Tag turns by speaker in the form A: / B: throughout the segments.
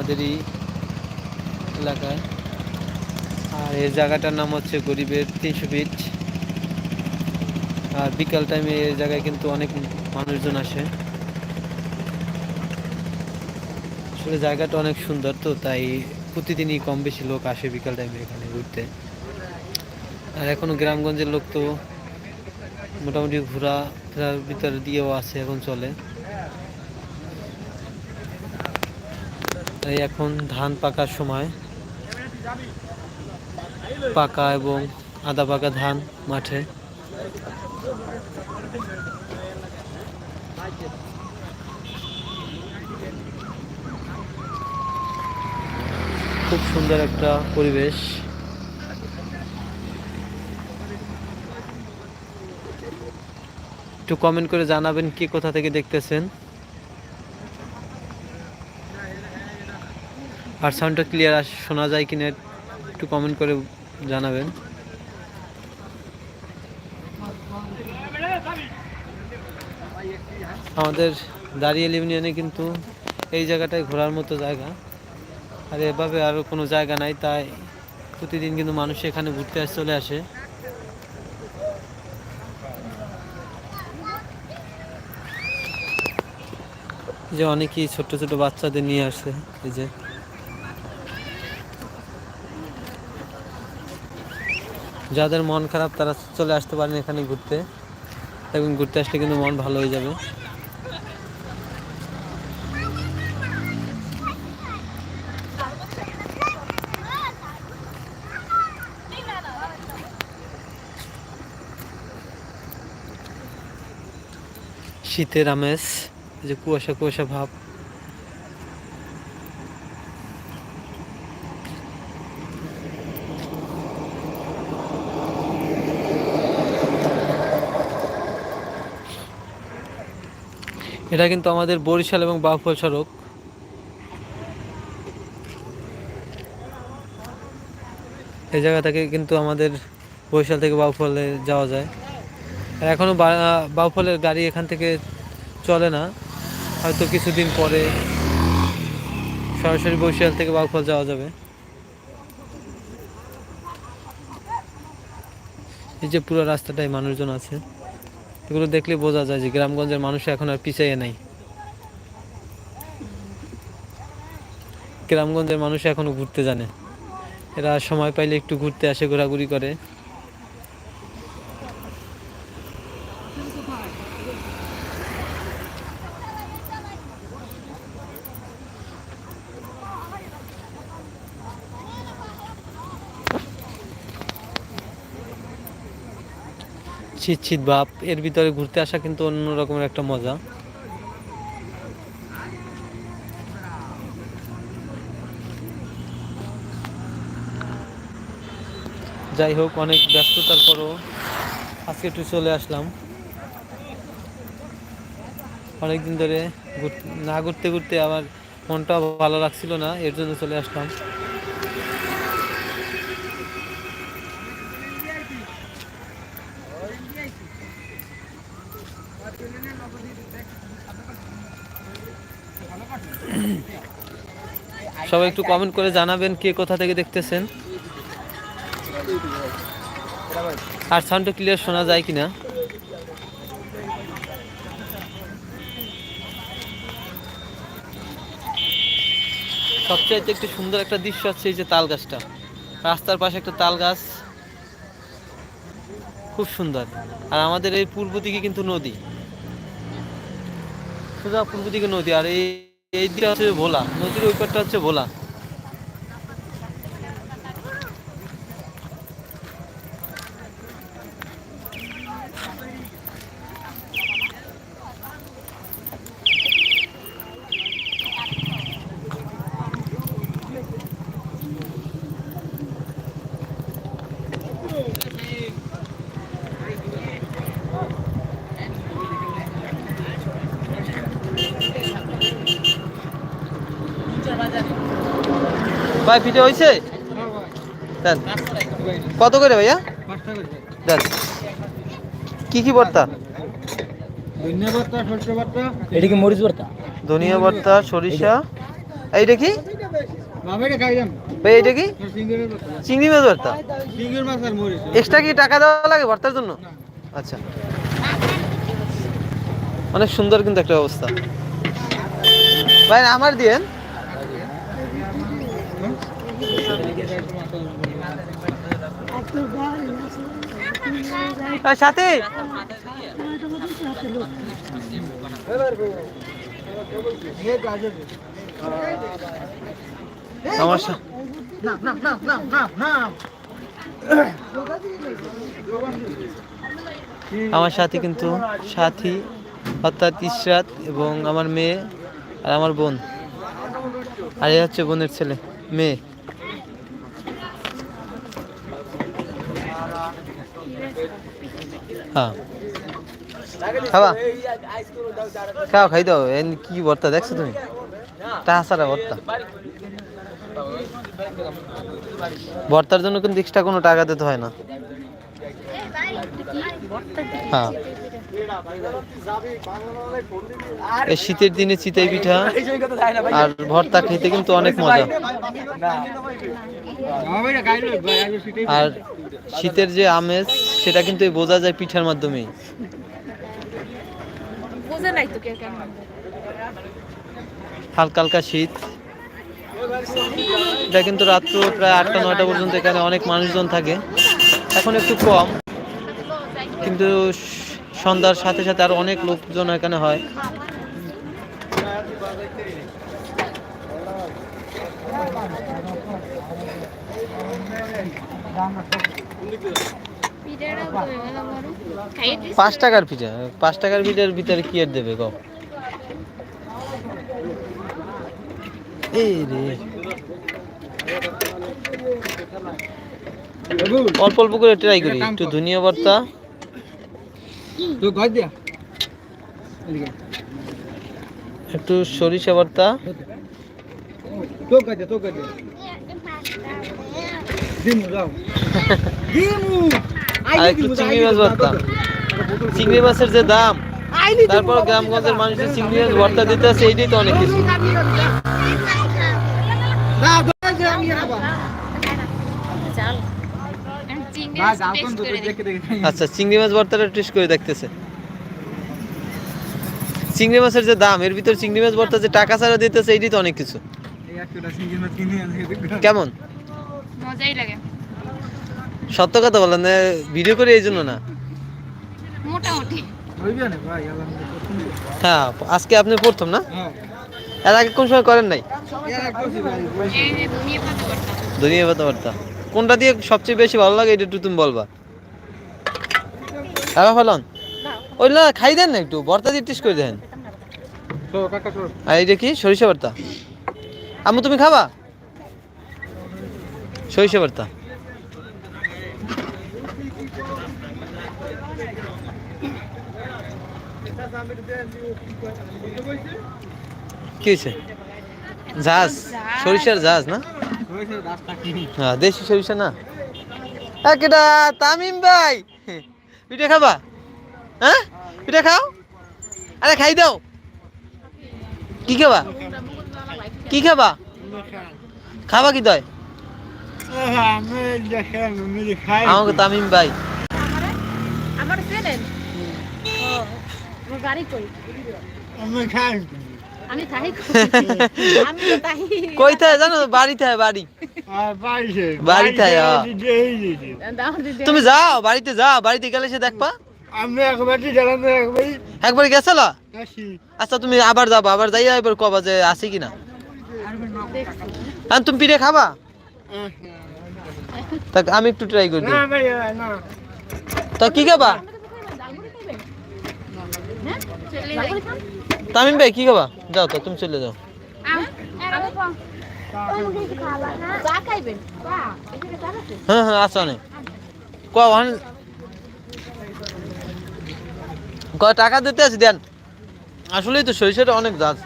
A: আমাদেরই এলাকায়। আর এই জায়গাটার নাম হচ্ছে গরিবের তিনশো ফিট। আর বিকাল টাইমে এই জায়গায় কিন্তু অনেক মানুষজন আসে। আসলে জায়গাটা অনেক সুন্দর তো, তাই প্রতিদিনই কম বেশি লোক আসে বিকাল টাইমে এখানে ঘুরতে। আর এখনও গ্রামগঞ্জের লোক তো মোটামুটি ঘোরা ফেরার ভিতর দিয়েও আছে, এখন চলে। এই এখন ধান পাকার সময়। পাকা এবং আদা পাকা ধান মাঠে। খুব সুন্দর একটা পরিবেশ। একটু কমেন্ট করে জানাবেন কি কোথা থেকে দেখতেছেন। আর সাউন্ডটা ক্লিয়ার আস শোনা যায় কিনা একটু কমেন্ট করে জানাবেন। আমাদের দাঁড়িয়ে ইউনিয়নে কিন্তু এই জায়গাটাই ঘোরার মতো জায়গা। আর এভাবে আরও কোনো জায়গা নাই, তাই প্রতিদিন কিন্তু মানুষ এখানে ঘুরতে আস চলে আসে। যে অনেকেই ছোট ছোট বাচ্চাদের নিয়ে আসে, এই যে যাদের মন খারাপ তারা চলে আসতে পারেন এখানে ঘুরতে। এবং ঘুরতে আসলে কিন্তু মন ভালো হয়ে যাবে। শীতের আমেজ যে কুয়াশা কুয়াশা ভাব। এটা কিন্তু আমাদের বরিশাল এবং বাউফল সড়ক। এই জায়গা থেকে কিন্তু আমাদের বরিশাল থেকে বাউফলে যাওয়া যায়। আর এখনও বাউফলের গাড়ি এখান থেকে চলে না। হয়তো কিছুদিন পরে সরাসরি বরিশাল থেকে বাউফল যাওয়া যাবে। এই যে পুরো রাস্তাটাই মানুষজন আছে। এগুলো দেখলে বোঝা যায় যে গ্রামগঞ্জের মানুষ এখন আর পিছিয়ে নাই। গ্রামগঞ্জের মানুষ এখনও ঘুরতে জানে। এরা সময় পাইলে একটু ঘুরতে আসে, ঘোরাঘুরি করে। শীত শীত ভাব, এর ভিতরে ঘুরতে আসা কিন্তু অন্য রকমের একটা মজা। যাই হোক, অনেক ব্যস্ততার পরও আজকে একটু চলে আসলাম। অনেকদিন ধরে না ঘুরতে ঘুরতে আমার মনটা ভালো লাগছিল না, এর জন্য চলে আসলাম। সবাই একটু কমেন্ট করে জানাবেন কে কোথা থেকে দেখতেছেন। আর সাউন্ডটা ক্লিয়ার শোনা যায় কিনা? সবচাইতে একটু সুন্দর একটা দৃশ্য আছে এই যে তাল গাছটা। রাস্তার পাশে একটা তাল গাছ। খুব সুন্দর। আর আমাদের এই পূর্ব দিকে কিন্তু নদী। সোজা পূর্ব দিকে নদী? আর এই এই দিকে হচ্ছে ভোলা। নদীর ওই পারটা হচ্ছে ভোলা। ভাই পিঠে হয়েছে? দেন। কত করে ভাইয়া? দেন। কি কি ভর্তা?
B: এটা কি মরিচ ভর্তা?
A: ধনিয়া ভর্তা সরিষা। এইটা কি? এটা কি চিংড়ি মাছ ভর্তা এক্সট্রা কি টাকা দেওয়া লাগে ভর্তার জন্য? আচ্ছা। অনেক সুন্দর কিন্তু একটা অবস্থা ভাই আমার দিয়েন। সাথী। আমার সাথী কিন্তু, সাথী অর্থাৎ ইশরাত এবং আমার মেয়ে আর আমার বোন। আর এই হচ্ছে বোনের ছেলে, মেয়ে। হ্যাঁ। খাবা? খাও খাই দাও। এন কি ভর্তা দেখছ তুমি? টাহাসারা ভর্তা। ভর্তার জন্য কিন্তু এক্সট্রা কোনো টাকা দিতে হয় না। হ্যাঁ। এই শীতের দিনে চিতাই পিঠা আর ভর্তা খেতে কিন্তু অনেক মজা। আর শীতের যে আমেজ সেটা কিন্তু বোঝা যায় পিঠার মাধ্যমেই। হালকা হালকা শীত। এটা কিন্তু রাত্র প্রায় আটটা নয়টা পর্যন্ত এখানে অনেক মানুষজন থাকে। এখন একটু কম। কিন্তু সন্ধ্যার সাথে সাথে আরও অনেক লোকজন এখানে হয়। পাঁচ টাকার পিঠা। পাঁচ টাকার পিঠার ভিতরে কি আর দেবে গো অল্প অল্প করে ট্রাই করি, একটু ধনিয়া ভর্তা
B: তো ঘর দিয়া
A: একটু সরিষা ভর্তা
B: তো দিয়া তো দিয়া দিমু যাও। দিমু।
A: একটু চিংড়ি মাছ ভর্তা চিংড়ি মাছের যে দাম তারপর গ্রামগঞ্জের মানুষের চিংড়ি মাছ ভর্তা দিতে আছে এইটাই তো অনেক কিছু
B: না দোকান দিয়ে আমি খাব
C: চাল চিংড়ি
B: না
C: মাছ
B: যাও
C: টেস্ট
B: কোন তো
C: করে
B: দেখে দেখে
A: আচ্ছা চিংড়ি মাছ ভর্তাটা টেস্ট করে দেখতেছে। চিংড়ি মাছের যে দাম এর ভিতর চিংড়ি মাছ ভর্তা যে টাকা ছাড়া দিতেছে এইটাই তো অনেক কিছু। কেমন?
C: মজাই লাগে।
A: সত্য কথা বলেন ভিডিও করে এই জন্য না?
C: মোটামুটি।
A: হ্যাঁ আজকে আপনি প্রথম না?
B: হ্যাঁ।
A: এর আগে কোন সময় করেন নাই?
C: দুনিয়া পাতা
A: কোনটা দিয়ে সবচেয়ে বেশি ভালো লাগে এটা একটু তুমি বলবা। হ্যাঁ ফলন। ওই না খাই দেন না একটু ভর্তা দিয়ে টেস্ট করে দেন। আর এইটা কি সরিষা ভর্তা। আম্মু তুমি খাবা? সরিষা ভর্তা। কি হয়েছে? ঝাঁজ সরিষার ঝাঁজ না? হ্যাঁ দেশি সরিষা না? কেটা তামিম ভাই। পিঠে খাবা? হ্যাঁ? পিঠে খাও? আরে খাই দাও। কি খাবা? কি খাবা? খাবা কি দয়?
B: আমি দেখেন আমি খাই
A: আমাকে তামিম ভাই।
C: আমার? ও গাড়ি কই?
B: আমি খাই।
C: আমি তাই আমি তো তাই
A: কই থাকে জানো? বাড়িতে হয় বাড়ি। আ।
C: দাও দিদি।
A: তুমি যাও বাড়িতে যাও বাড়িতে গেলে সে দেখবা।
B: আমি একবারটি গেলাম একবারই
A: একবার গেছিল? আচ্ছা তুমি আবার যাব আবার যাইয়া এবার কবা যে আছে কিনা। হ্যাঁ তুমি পিঠে খাবা? তা আমি একটু ট্রাই করে তা কি খাবা?
C: হ্যাঁ? যাই।
A: তামিম ভাই কি খাবা? যাও তো তুমি চলে যাও। হ্যাঁ হ্যাঁ আচ্ছা অনেক। ওখানে কয় টাকা দিতে আছি দেন। আসলেই তো সরিষাটা অনেক দাস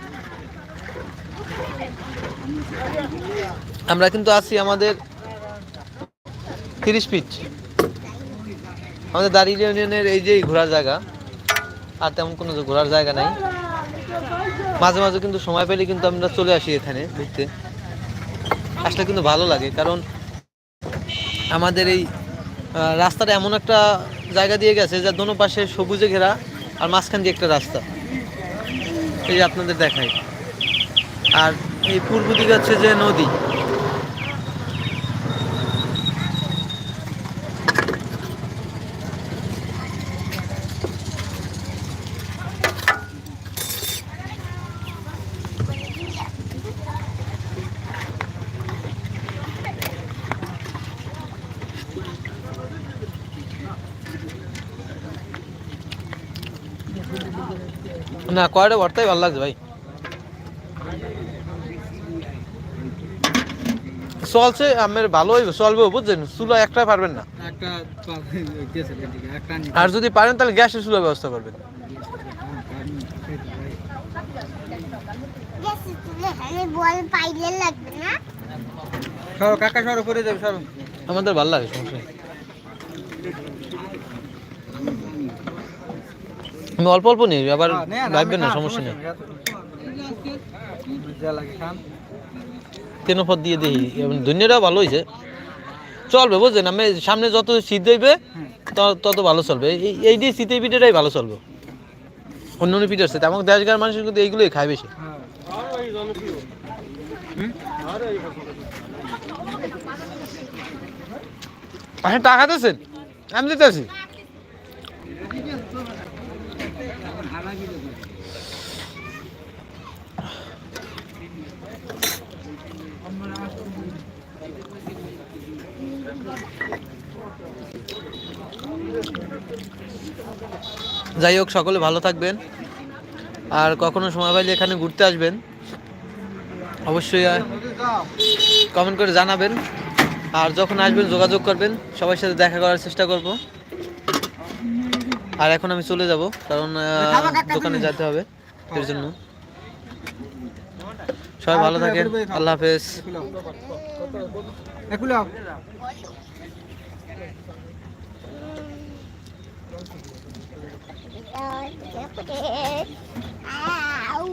A: আমরা কিন্তু আছি আমাদের তিরিশ ফিট। আমাদের দাঁড়িয়ে ইউনিয়নের এই যে ঘোরার জায়গা আর তেমন কোনো ঘোরার জায়গা নাই। মাঝে মাঝে কিন্তু সময় পেলে কিন্তু আমরা চলে আসি এখানে ঘুরতে। আসলে কিন্তু ভালো লাগে, কারণ আমাদের এই রাস্তাটা এমন একটা জায়গা দিয়ে গেছে যা দোনো পাশে সবুজে ঘেরা আর মাঝখান দিয়ে একটা রাস্তা। এই আপনাদের দেখাই। আর এই পূর্ব দিকে হচ্ছে যে নদী। না কয়টা ভর্তাই ভালো লাগছে ভাই? চলছে আমার ভালো হইবে চলবে বুঝছেন? চুলা একটা পারবেন না। আর যদি পারেন তাহলে গ্যাসের চুলার ব্যবস্থা করবেন। আমাদের ভালো লাগে সমস্যা নেই। আমি অল্প অল্প নিই আবার ভাববেন না সমস্যা নেই।
B: যা লাগে খান।
A: তেনো পথ দিয়ে দিই দুনিয়াটাও ভালো হয়েছে। চলবে বুঝলেন? আমি সামনে যত শীত হইবে ত- তত ভালো চলবে। এই- এই দিয়ে শীতের পিঠেটাই ভালো চলবে। অন্য অন্য পিঠা আছে। তেমন দেশগার মানুষ কিন্তু এইগুলোই খায় বেশি। আপনি টাকা দিয়েছেন? আমি দিতেছি। যাই হোক, সকলে ভালো থাকবেন। আর কখনো সময় পাইলে এখানে ঘুরতে আসবেন। অবশ্যই কমেন্ট করে জানাবেন। আর যখন আসবেন, যোগাযোগ করবেন। সবার সাথে দেখা করার চেষ্টা করব। আর এখন আমি চলে যাব, কারণ দোকানে যেতে হবে, এর জন্য। সবাই ভালো থাকেন। আল্লাহ হাফেজ।
B: এগুলো
C: Ow.